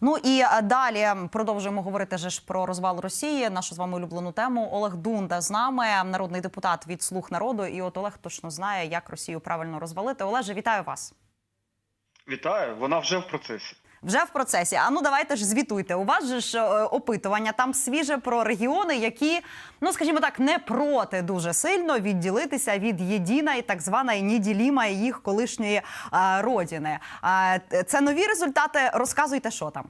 Ну і е, далі продовжуємо говорити ж про розвал Росії, нашу з вами улюблену тему. Олег Дунда з нами, народний депутат від Слуг народу. І от Олег точно знає, як Росію правильно розвалити. Олеже, вітаю вас. Вітаю, вона вже в процесі. Вже в процесі. А ну давайте ж звітуйте. У вас же ж е, опитування там свіже про регіони, які, ну скажімо так, не проти дуже сильно відділитися від єдиної так званої неділіма їх колишньої а, родини. А це нові результати. Розказуйте, що там.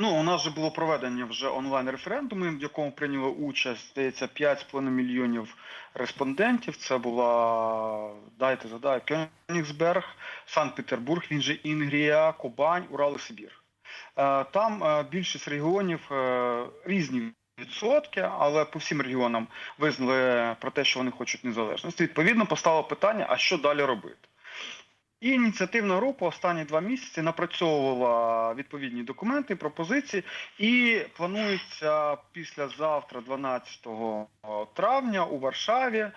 Ну, у нас же було проведення вже онлайн референдуму, в якому прийняло участь, здається, 5,5 мільйонів респондентів. Це була, дайте задаю, Кёнігсберг, Санкт-Петербург, він же Інгрія, Кубань, Урал і Сибір. Е, Там е, більшість регіонів е, різні відсотки, але по всім регіонам визнали про те, що вони хочуть незалежності. Відповідно, постало питання, а що далі робити? І ініціативна група останні два місяці напрацьовувала відповідні документи, пропозиції, і планується післязавтра, 12 травня, у Варшаві е,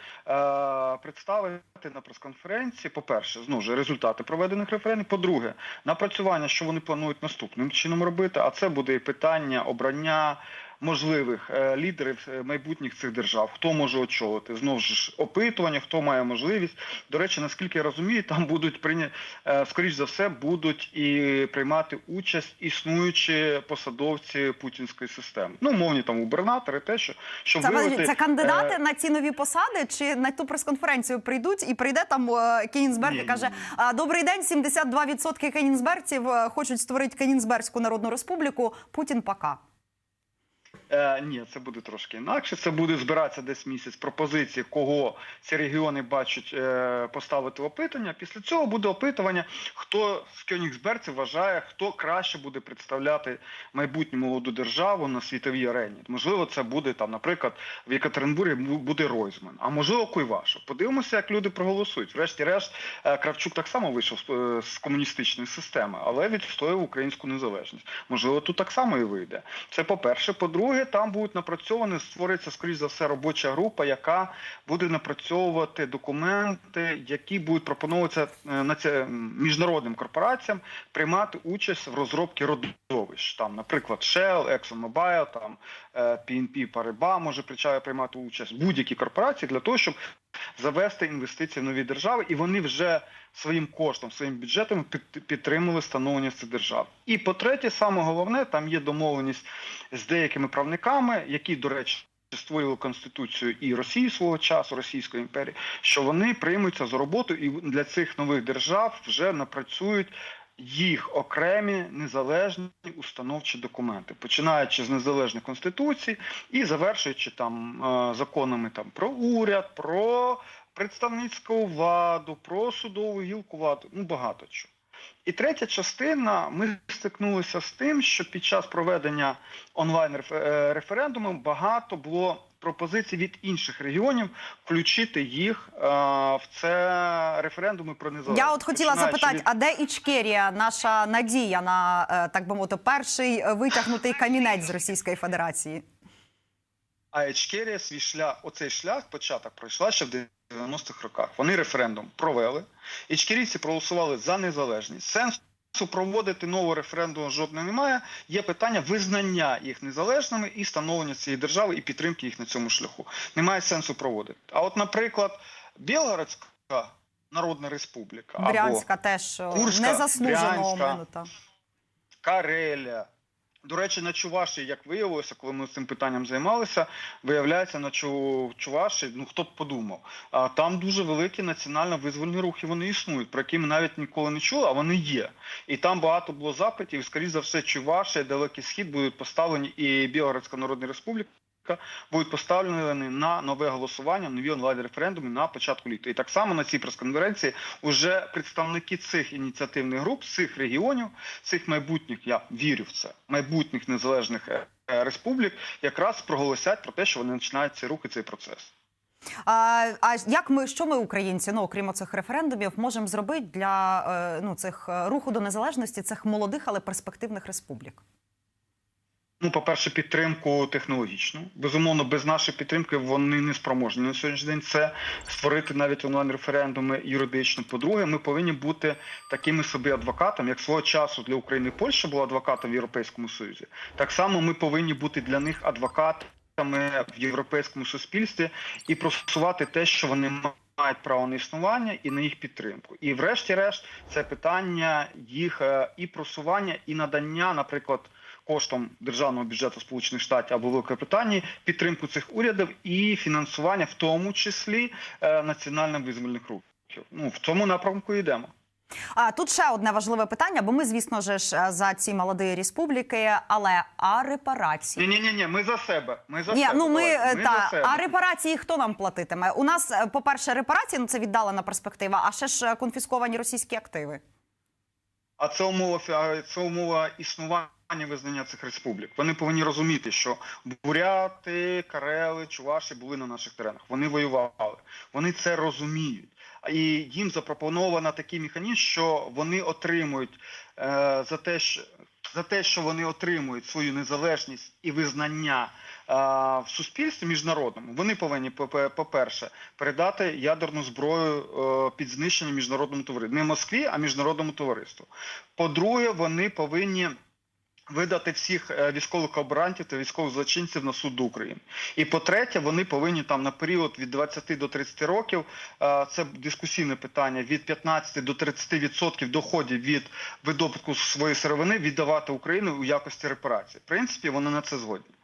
представити на прес-конференції, по-перше, знову ж результати проведених референдумів. По-друге, напрацювання, що вони планують наступним чином робити. А це буде питання обрання можливих е, лідерів е, майбутніх цих держав, хто може очолити знову ж опитування, хто має можливість. До речі, наскільки я розумію, там будуть прийня... е, скоріш за все будуть і приймати участь існуючі посадовці путінської системи. Ну, мовні там губернатори, те, що щоб Це, виявити, це кандидати е, на ці нові посади, чи на ту прес-конференцію прийдуть і прийде там е, і каже. Добрий день, 72% кенінсберців хочуть створити Кенінсберзьку народну республіку. Путін пока. Е, ні, це буде трошки інакше. Це буде збиратися десь місяць пропозиції, кого ці регіони бачать е, поставити в опитування. Після цього буде опитування, хто з Кьонігсберців вважає, хто краще буде представляти майбутню молоду державу на світовій арені. Можливо, це буде там, наприклад, в Єкатеринбурзі буде Ройзман, а можливо, Куйвашев. Подивимося, як люди проголосують. Врешті-решт, е, Кравчук так само вийшов з, е, з комуністичної системи, але відстояв українську незалежність. Можливо, тут так само і вийде. Це по-перше. Там будуть напрацьовані, створиться, скоріш за все, робоча група, яка буде напрацьовувати документи, які будуть пропонуватися е, наці- міжнародним корпораціям приймати участь в розробці родовищ. Там, наприклад, Shell, ExxonMobil, там е, PNP Paribas може приймати участь будь-які корпорації для того, щоб завести інвестиції в нові держави, і вони вже своїм коштом, своїм бюджетом підтримали становлення цих держав. І по-третє, саме головне, там є домовленість з деякими правниками, які, до речі, створили конституцію і Росії свого часу, Російської імперії, що вони приймуться за роботу і для цих нових держав вже напрацюють. Їх окремі незалежні установчі документи, починаючи з незалежних конституцій і завершуючи там е, законами там про уряд, про представницьку владу, про судову гілку влади, ну багато чого. І третя частина, ми стикнулися з тим, що під час проведення онлайн е, референдуму багато було пропозицій від інших регіонів включити їх е, в це референдуми про незалежність. Я от хотіла Починаючи запитати, від- а де Ічкерія, наша надія на е, так би мовити, перший витягнутий камінець з Російської Федерації? А Ічкерія свій шлях, оцей шлях, початок пройшла ще в 90-х роках. Вони референдум провели. Ічкерійці проголосували за незалежність. Сенсу проводити новий референдум жодного немає. Є питання визнання їх незалежними і становлення цієї держави і підтримки їх на цьому шляху. Немає сенсу проводити. А от, наприклад, Білгородська Народна Республіка Брянська теж е, Курська, незаслужено Брянська. оминута. Карелія. До речі, на Чуваші, як виявилося, коли ми цим питанням займалися, виявляється, на Чуваші, ну хто б подумав, а там дуже великі національно-визвольні рухи, вони існують, про які ми навіть ніколи не чули, а вони є. І там багато було запитів, Скоріше за все, Чуваші, Далекий Схід будуть поставлені і Білоградська Народна Республіка будуть поставлені на нове голосування, нові онлайн-референдуми на початку літа. І так само на цій прес-конференції вже представники цих ініціативних груп, цих регіонів, цих майбутніх, я вірю в це, майбутніх незалежних е, е, республік, якраз проголосять про те, що вони починають цей рух і цей процес. А, а як ми, що ми, українці, ну окрім цих референдумів, можемо зробити для е, ну цих руху до незалежності цих молодих, але перспективних республік? Ну, по-перше, підтримку технологічну. Безумовно, без нашої підтримки вони не спроможні на сьогоднішній день це створити навіть онлайн-референдуми юридично. По-друге, ми повинні бути такими собі адвокатами, як свого часу для України Польща була адвокатом в Європейському Союзі. Так само ми повинні бути для них адвокатами в європейському суспільстві і просувати те, що вони мають право на існування і на їх підтримку. І врешті-решт, це питання їх е, і просування, і надання, наприклад коштом державного бюджету Сполучених Штатів або Великобританії підтримку цих урядів і фінансування, в тому числі е, національно-визвольних рухів. Ну в цьому напрямку йдемо. А тут ще одне важливе питання, бо ми, звісно ж, ж, за ці молоді республіки, але а репарації? Ні, ні, ні, ми за себе. Ми за Ні, себе. ну ми, е, ми та за себе. а репарації хто нам платитиме? У нас, е, по-перше, репарації ну це віддалена перспектива, а ще ж е, конфісковані російські активи. А це умова це умова існування визнання цих республік. Вони повинні розуміти, що буряти, карели, чуваші були на наших теренах. Вони воювали. Вони це розуміють. І їм запропоновано такий механізм, що вони отримують е, за те, що за те, що вони отримують свою незалежність і визнання е, в суспільстві міжнародному, вони повинні, по- по-перше, передати ядерну зброю е, під знищення міжнародному товариству. Не Москві, а міжнародному товариству. По-друге, вони повинні видати всіх е, військових колаборантів та військових злочинців на суд України. І по-третє, вони повинні там на період від 20 до 30 років, е, це дискусійне питання, від 15 до 30 відсотків доходів від видобутку своєї сировини віддавати Україну у якості репарації. В принципі, вони на це згодні.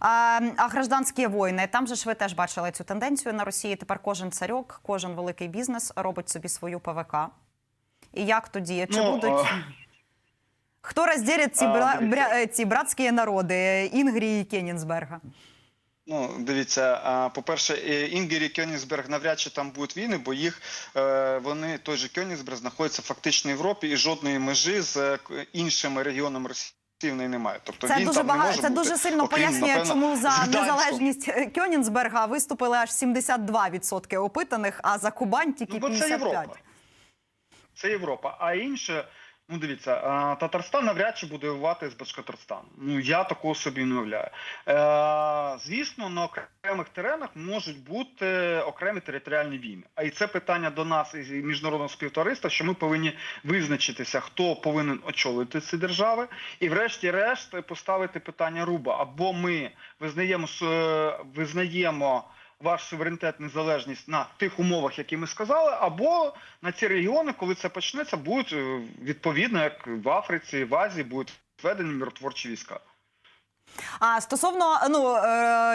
А, а гражданські воїни, там же ж ви теж бачили цю тенденцію на Росії. Тепер кожен царьок, кожен великий бізнес робить собі свою ПВК. І як тоді? Чи Ну, будуть а- хто розділить ці, бра... бря- е, ці братські народи Інгрії і Кенінсберга? Ну, дивіться, по-перше, Інгер і Кьонігсберг навряд чи там будуть війни, бо їх е, вони той же Кьонігсберг знаходиться фактично в Європі і жодної межі з е, іншими регіонами Росії немає. Тобто Це він дуже багато. Це бути, дуже сильно окрім, пояснює, напевно, чому за Гданську. незалежність Кьонінсберга виступили аж 72% опитаних, а за Кубань тільки Ну, бо 55%. Європа. Це Європа. А інше, ну дивіться, Татарстан навряд чи буде воювати з Башкортостаном. Ну я такого собі не уявляю. Е, звісно, на окремих теренах можуть бути окремі територіальні війни. А і це питання до нас і міжнародного співтовариства, що ми повинні визначитися, хто повинен очолити ці держави, і врешті-решт поставити питання руба. Або ми визнаємо визнаємо ваш суверенітет, незалежність на тих умовах, які ми сказали, або на ці регіони, коли це почнеться, будуть е, відповідно, як в Африці, в Азії, будуть введені миротворчі війська. А стосовно ну е,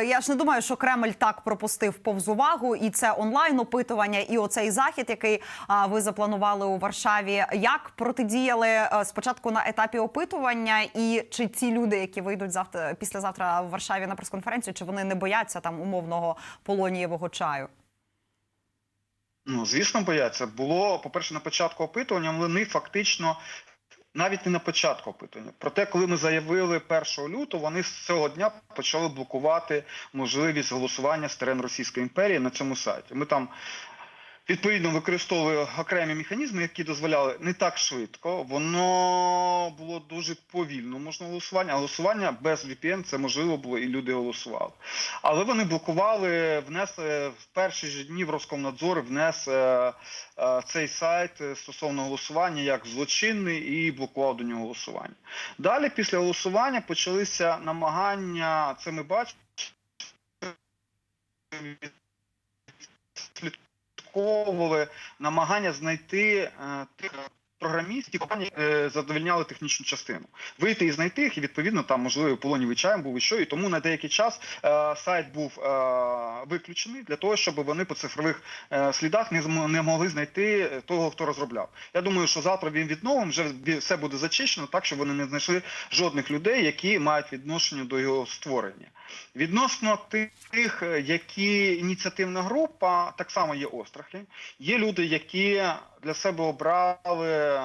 я ж не думаю, що Кремль так пропустив повз увагу, і це онлайн опитування, і оцей захід, який ви запланували у Варшаві. Як протидіяли е, спочатку на етапі опитування, і чи ці люди, які вийдуть завтра післязавтра в Варшаві на прес-конференцію, чи вони не бояться там умовного полонієвого чаю? Ну, звісно, бояться. Було, по-перше, на початку опитування вони фактично. Навіть не на початку опитування. Проте, коли ми заявили 1 лютого, вони з цього дня почали блокувати можливість голосування з терен Російської імперії на цьому сайті. Ми там відповідно використовували окремі механізми, які дозволяли не так швидко. Воно було дуже повільно. Можна голосування. Голосування без VPN це можливо було, і люди голосували. Але вони блокували, внесли в перші ж дні в Роскомнадзор внес е, е, цей сайт е, стосовно голосування як злочинний і блокував до нього голосування. Далі, після голосування, почалися намагання. Це ми бачимо. Слідковували намагання знайти е, тих програмістів, які е, задовольняли технічну частину. Вийти і знайти їх, і відповідно там можливо полонівий чаєм був і що, і тому на деякий час е, сайт був виключений для того, щоб вони по цифрових слідах не не могли знайти того, хто розробляв. Я думаю, що завтра він відновим вже все буде зачищено, так щоб вони не знайшли жодних людей, які мають відношення до його створення. Відносно тих, е, які ініціативна група, так само є острахи. Є люди, які для себе обрали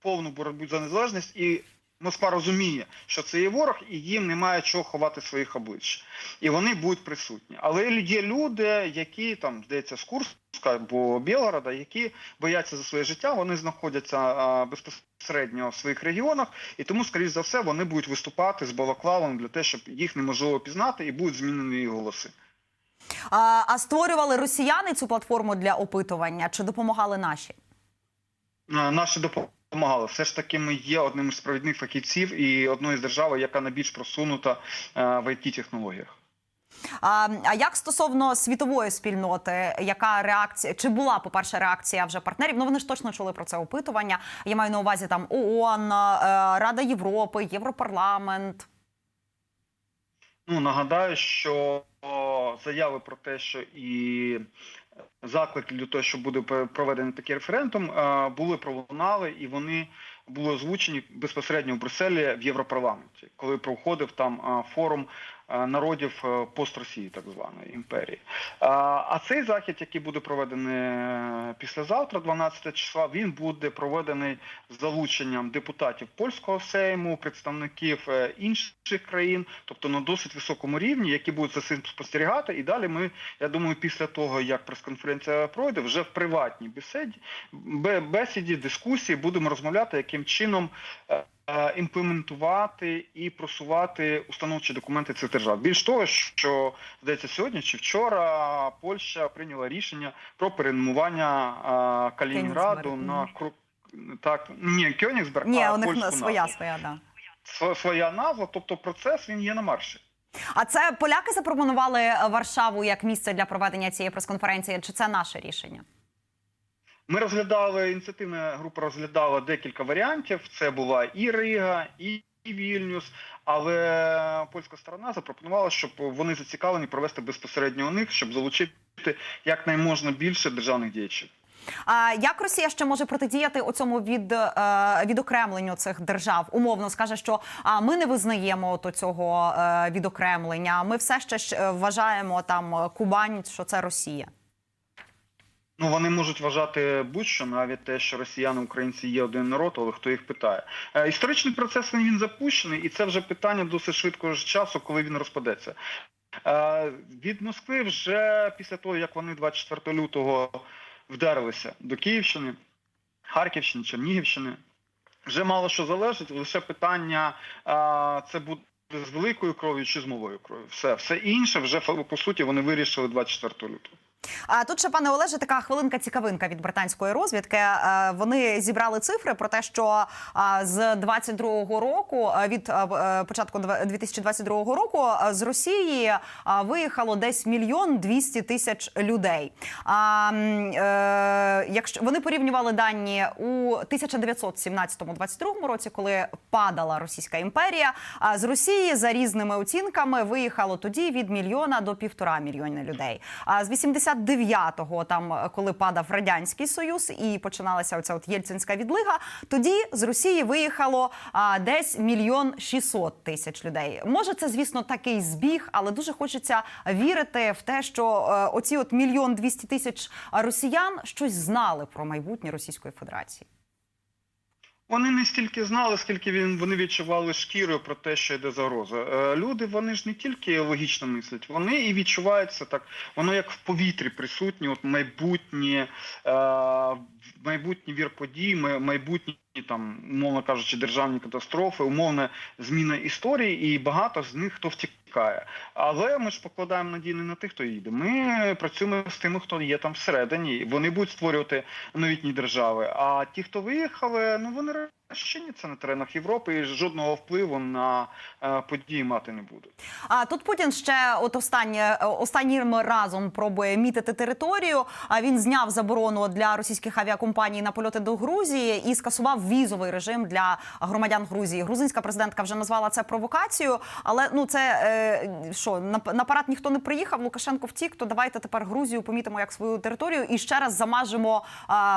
повну боротьбу за незалежність і Москва розуміє, що це є ворог, і їм немає чого ховати своїх облич. І вони будуть присутні. Але є люди, які там, здається, з Курська або Білгорода, які бояться за своє життя, вони знаходяться а, безпосередньо в своїх регіонах, і тому, скоріш за все, вони будуть виступати з балаклавами для того, щоб їх неможливо пізнати, і будуть змінені голоси. А, а створювали росіяни цю платформу для опитування чи допомагали наші? А, Наші допомагали. Все ж таки, ми є одним з провідних фахівців і одною з держав, яка найбільш просунута е, в it технологіях А, а як стосовно світової спільноти, яка реакція чи була по перше реакція вже партнерів? Ну вони ж точно чули про це опитування. Я маю на увазі там ООН, е, Рада Європи, Європарламент. Ну нагадаю, що заяви про те, що і заклики для того, що буде проведений такий референдум, е, були пролунали, і вони були озвучені безпосередньо в Брюсселі в Європарламенті, коли проходив там е, форум народів е, пост-Росії, так званої імперії. А, А цей захід, який буде проведений е, післязавтра, 12 числа, він буде проведений залученням депутатів польського сейму, представників е, інших країн, тобто на досить високому рівні, які будуть за цим спостерігати. І далі ми, я думаю, після того як прес-конференція пройде, вже в приватній бесіді, бесіді, дискусії будемо розмовляти, яким чином. Е, Імплементувати і просувати установчі документи цих держав. Більш того, що здається, сьогодні чи вчора Польща прийняла рішення про перейменування е, Калінінграду на мгм. Кру... так ні, Кьонігсберг, Ні, а у них своя назву. своя да. Сво- своя назва, тобто процес він є на марші. А це поляки запропонували Варшаву як місце для проведення цієї прес-конференції, чи це наше рішення? Ми розглядали ініціативна група розглядала декілька варіантів. Це була і Рига, і Вільнюс, але польська сторона запропонувала, щоб вони зацікавлені провести безпосередньо у них, щоб залучити якнайможна більше державних діячів. А як Росія ще може протидіяти оцьому від е, відокремленню цих держав? Умовно скаже, що а ми не визнаємо то цього е, відокремлення. Ми все ще е, вважаємо там Кубань, що це Росія. Ну вони можуть вважати будь-що, навіть те, що росіяни, українці є один народ, але хто їх питає. Е, історичний процес він, запущений, і це вже питання досить швидкого часу, коли він розпадеться. Е, від Москви вже після того, як вони 24 лютого вдарилися до Київщини, Харківщини, Чернігівщини, вже мало що залежить, лише питання е, це буде. З великою кров'ю чи з малою кров'ю. Все, все інше вже по суті вони вирішили 24 лютого. А тут ще пане Олеже, така хвилинка цікавинка від британської розвідки. Е, Вони зібрали цифри про те, що з 22-го року, е, від е, е, початку дв- 2022 року, е, з Росії виїхало десь мільйон 200 тисяч людей. А е, якщо вони порівнювали дані у 1917-22 році, коли падала Російська імперія, а з Росії за різними оцінками виїхало тоді від мільйона до півтора мільйона людей. А з 89-го, там е, коли падав радянський союз і починалася оця от єльцинська відлига, тоді з Росії виїхало а, десь мільйон 600 тисяч людей. Може, це звісно такий збіг, але дуже хочеться вірити в те, що а, оці от мільйон 200 тисяч росіян щось знали про майбутнє Російської Федерації. Вони не стільки знали, скільки він вони відчували шкірою про те, що йде загроза. Е, Люди вони ж не тільки логічно мислять, вони і відчуваються так. Воно як в повітрі присутні, от майбутнє, е, майбутній вір подій, май- майбутні там, умовно кажучи, державні катастрофи, умовна зміна історії, і багато з них хто втікає. Але ми ж покладаємо надії не на тих, хто їде. Ми працюємо з тими, хто є там всередині. Вони будуть створювати новітні держави. А ті, хто виїхали, ну вони розчиняться на теренах Європи і жодного впливу на е, події мати не будуть. А тут Путін ще от останнє е, останнім разом пробує мітити територію. А він зняв заборону для російських авіакомпаній на польоти до Грузії і скасував візовий режим для громадян Грузії. Грузинська президентка вже назвала це провокацією. Але ну це е, що на, парад ніхто не приїхав. Лукашенко втік. То давайте тепер Грузію помітимо як свою територію і ще раз замажемо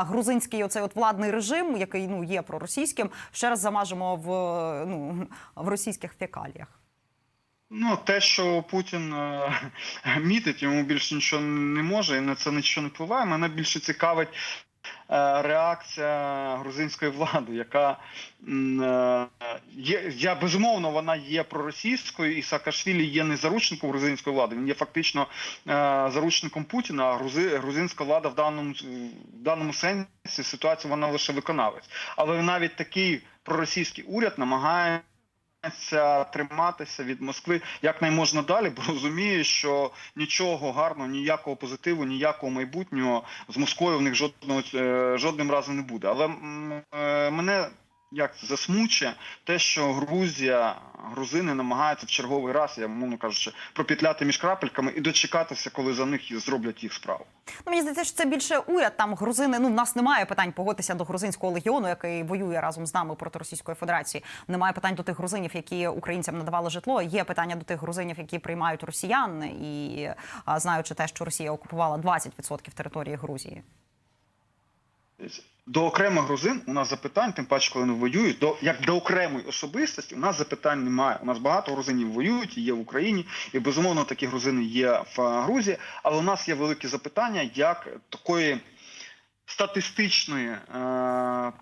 грузинський оцей от владний режим, який ну є проросійським. Ще раз замажемо в ну в російських фекаліях. Ну, те, що Путін е, мітить, йому більше нічого не може, і на це нічого не впливає. Мене більше цікавить реакція грузинської влади, яка е, є, я безумовно, вона є проросійською, і Саакашвілі є не заручником грузинської влади. Він є фактично е, заручником Путіна. Грузи, грузинська влада в даному в даному сенсі ситуації вона лише виконавець. Але навіть такий проросійський уряд намагає. Триматися від Москви як найможна далі, бо розуміє, що нічого гарного, ніякого позитиву, ніякого майбутнього з Москвою в них жодного е, жодним разом не буде. Але е, мене як це засмучує те, що Грузія, грузини намагаються в черговий раз, я мовно кажучи, пропетляти між крапельками і дочекатися, коли за них зроблять їх справу. Ну, мені здається, що це більше уряд. Там грузини. Ну в нас немає питань погодитися до грузинського легіону, який воює разом з нами проти Російської Федерації. Немає питань до тих грузинів, які українцям надавали житло. Є питання до тих грузинів, які приймають росіян, і знаючи те, що Росія окупувала 20% території Грузії. До окремих грузин у нас запитань, тим паче, коли вони воюють, до як до окремої особистості у нас запитань немає. У нас багато грузинів воюють, є в Україні, і безумовно такі грузини є в е, Грузії. Але у нас є великі запитання, як такої статистичної е,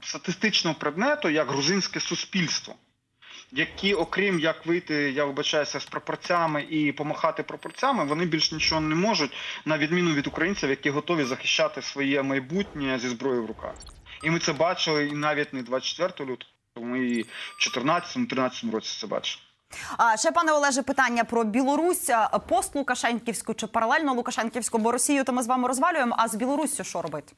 статистичного предмету, як грузинське суспільство. Які, окрім як вийти, я вибачаюся, з пропорцями і помахати пропорцями, вони більш нічого не можуть, на відміну від українців, які готові захищати своє майбутнє зі зброєю в руках. І ми це бачили і навіть не 24 лютого, ми і в 14-13 році це бачили. А ще пане Олеже, питання про Білорусь пост Лукашенківську чи паралельно Лукашенківську, бо Росію то ми з вами розвалюємо. А з Білоруссю що робити?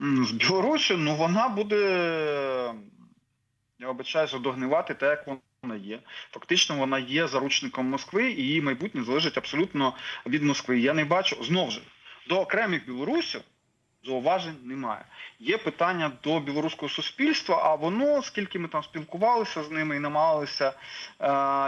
З Білорусі, ну вона буде, я вибачаюся, догнивати так, як вона є. Фактично, вона є заручником Москви, і її майбутнє залежить абсолютно від Москви. Я не бачу знову ж до окремих білорусів. Зауважень немає. Є питання до білоруського суспільства, а воно, скільки ми там спілкувалися з ними і намагалися е,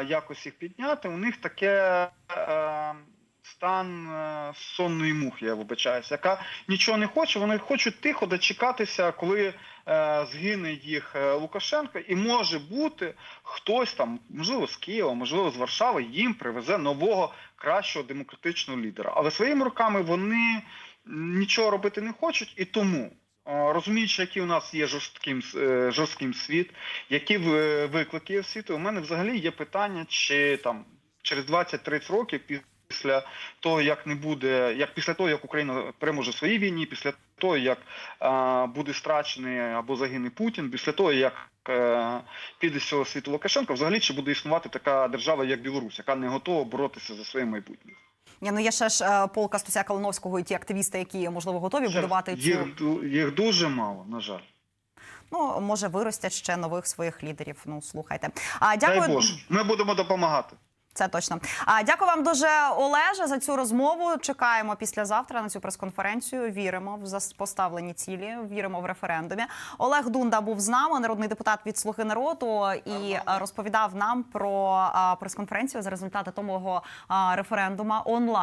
якось їх підняти, у них таке е, стан е, сонної мухи, я вибачаюся, яка нічого не хоче, вони хочуть тихо дочекатися, коли е, згине їх е, Лукашенко, і може бути хтось там, можливо, з Києва, можливо, з Варшави, їм привезе нового кращого демократичного лідера. Але своїми руками вони нічого робити не хочуть, і тому. Розуміючи, який у нас є жорстким, жорстким світ, які виклики світу, у мене взагалі є питання, чи там через 20-30 років після того, як не буде, як після того, як Україна переможе в своїй війні, після того, як е, буде страчений або загине Путін, після того, як е, піде з цього світу Лукашенко, взагалі чи буде існувати така держава, як Білорусь, яка не готова боротися за своє майбутнє. Ні, ну є ще ж е, полка Стуся Калиновського і ті активісти, які можливо готові Ще будувати їх, ду- їх дуже мало, на жаль. ну може виростять ще нових своїх лідерів. Ну слухайте. А дякую. Дай Боже, ми будемо допомагати. Це точно. А дякую вам дуже, Олеже, за цю розмову. Чекаємо післязавтра на цю прес-конференцію. Віримо в поставлені цілі. Віримо в референдумі. Олег Дунда був з нами, народний депутат від Слуги народу, і розповідав нам про прес-конференцію за результати того референдума онлайн.